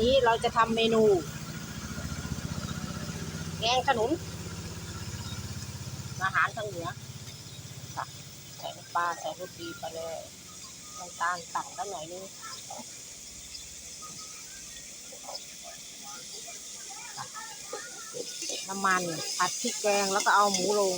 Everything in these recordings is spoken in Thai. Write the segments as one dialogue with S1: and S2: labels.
S1: นี้เราจะทำเมนู แกงขนุน อาหารทางเหนือค่ะใส่ปลาใส่รสดีไปเลยน้ำตาลตัดแล้วหน่อยนึงค่ะน้ำมันผัดพริกแกงแล้วก็เอาหมูลง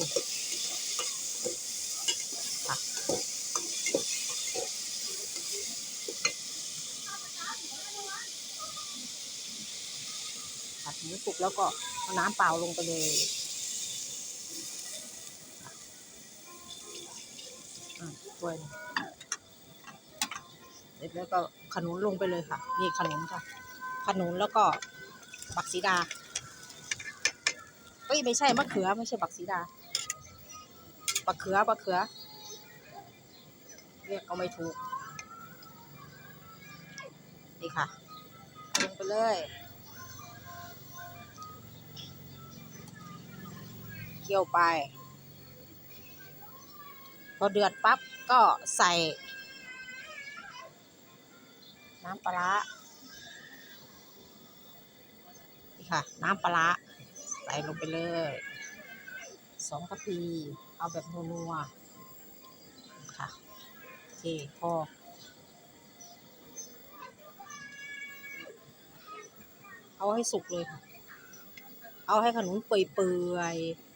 S1: ผัดหมูสุกแล้วก็เอาน้ำเปล่าลงไปเลยอะถ้วยเสร็จแล้วก็ขนุนลงไปเลยค่ะ นี่ขนุนค่ะ ขนุนแล้วก็บักสีดาเอ้ยไม่ใช่มะเขือไม่ใช่บักสีดาบักเขือบักเขือ เรียกก็ไม่ถูก นี่ค่ะลงไปเลย คี่ยวไป พอเดือดปั๊บก็ใส่ น้ำปลาร้านี่ค่ะ น้ำปลาร้าใส่ลงไปเลยสองกะปีเอาแบบนัวๆค่ะโอเคพอเอาให้สุกเลยค่ะ เอาให้ขนุนเปื่อยๆ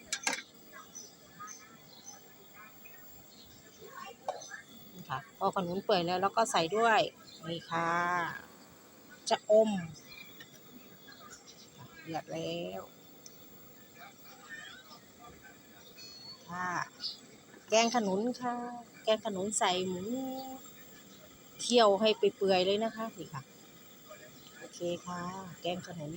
S1: นี่ค่ะ พ อขนุนเปื่อยแล้วแล้วก็ใส่ด้วยนี่ค่ะจะอมเดือดแล้วค่ะแกงขนุนค่ะ แกงขนุนใส่หมูเคี่ยวให้ไปเปื่อยๆเลยนะคะนี่ค่ะโอเคค่ะ แกงขนุน